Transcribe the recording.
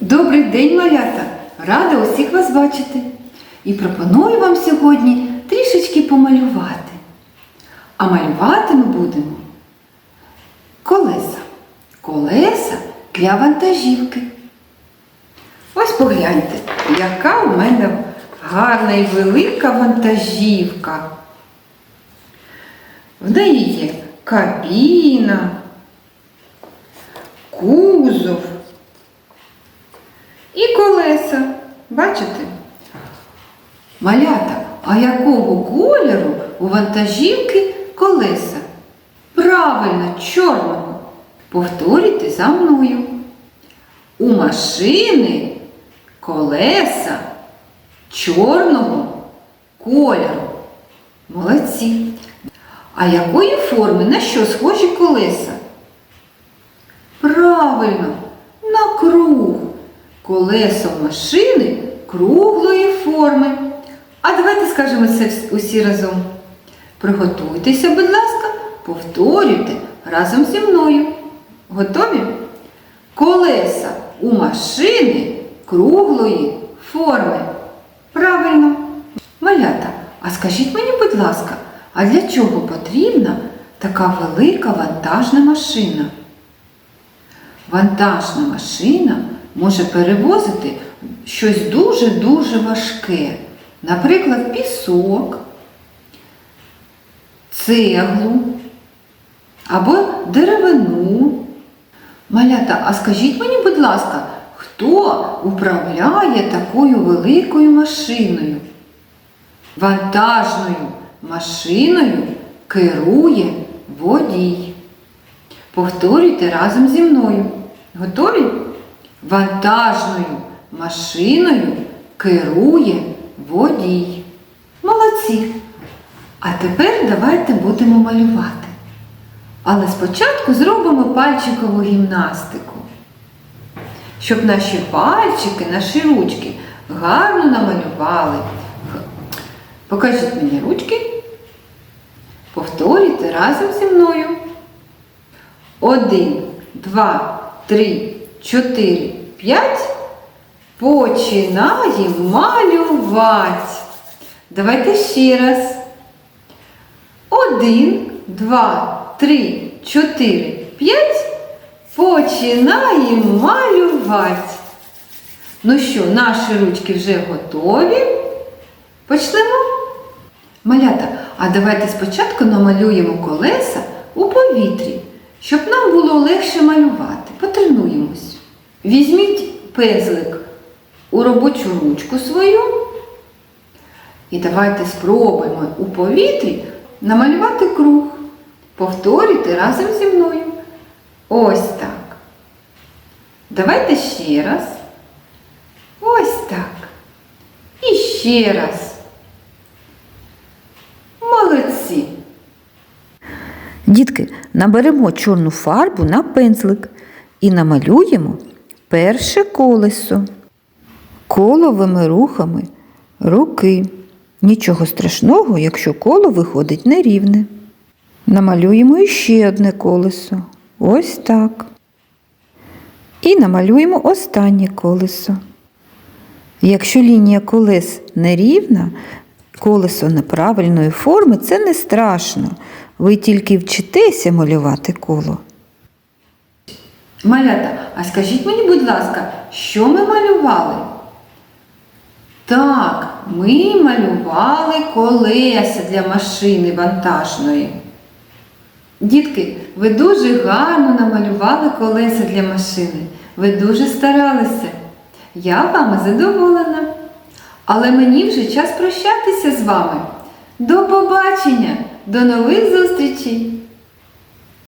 Добрий день, малята! Рада усіх вас бачити. І пропоную вам сьогодні трішечки помалювати. А малювати ми будемо колеса. Колеса для вантажівки. Ось погляньте, яка у мене гарна і велика вантажівка. В неї є кабіна, кузов і колеса. Бачите? Малята, а якого кольору у вантажівки колеса? Правильно, чорного. Повторюйте за мною. У машини колеса чорного кольору. Молодці. А якої форми на що схожі колеса? Правильно, на круг. Колесо машини круглої форми. А давайте скажемо це усі разом. Приготуйтеся, будь ласка, повторюйте разом зі мною. Готові? Колеса у машини круглої форми. Правильно. Малята, а скажіть мені, будь ласка, а для чого потрібна така велика вантажна машина? Вантажна машина може перевозити щось дуже-дуже важке. Наприклад, пісок, цеглу або деревину. Малята, а скажіть мені, будь ласка, хто управляє такою великою машиною? Вантажною машиною керує водій. Повторюйте разом зі мною. Готові? Вантажною машиною керує водій. Молодці. А тепер давайте будемо малювати. Але спочатку зробимо пальчикову гімнастику. Щоб наші пальчики, наші ручки гарно намалювали. Покажіть мені ручки. Повторюйте разом зі мною. Один, два, три, чотири, п'ять. Починаємо малювати. Давайте ще раз. Один, два, три, чотири, п'ять. Починаємо малювати. Ну що, наші ручки вже готові. Почнемо. Малята, а давайте спочатку намалюємо колеса у повітрі, щоб нам було легше малювати. Потренуємось. Візьміть пензлик у робочу ручку свою. І давайте спробуємо у повітрі намалювати круг. Повторюйте разом зі мною. Ось так. Давайте ще раз. Ось так. І ще раз. Молодці. Дітки, наберемо чорну фарбу на пензлик і намалюємо перше колесо коловими рухами руки. Нічого страшного, якщо коло виходить нерівне. Намалюємо іще одне колесо. Ось так. І намалюємо останнє колесо. Якщо лінія колес нерівна, колесо неправильної форми, це не страшно. Ви тільки вчитеся малювати коло. Малята, а скажіть мені, будь ласка, що ми малювали? Так, ми малювали колеса для машини вантажної. Дітки, ви дуже гарно намалювали колеса для машини. Ви дуже старалися. Я вами задоволена. Але мені вже час прощатися з вами. До побачення, до нових зустрічей!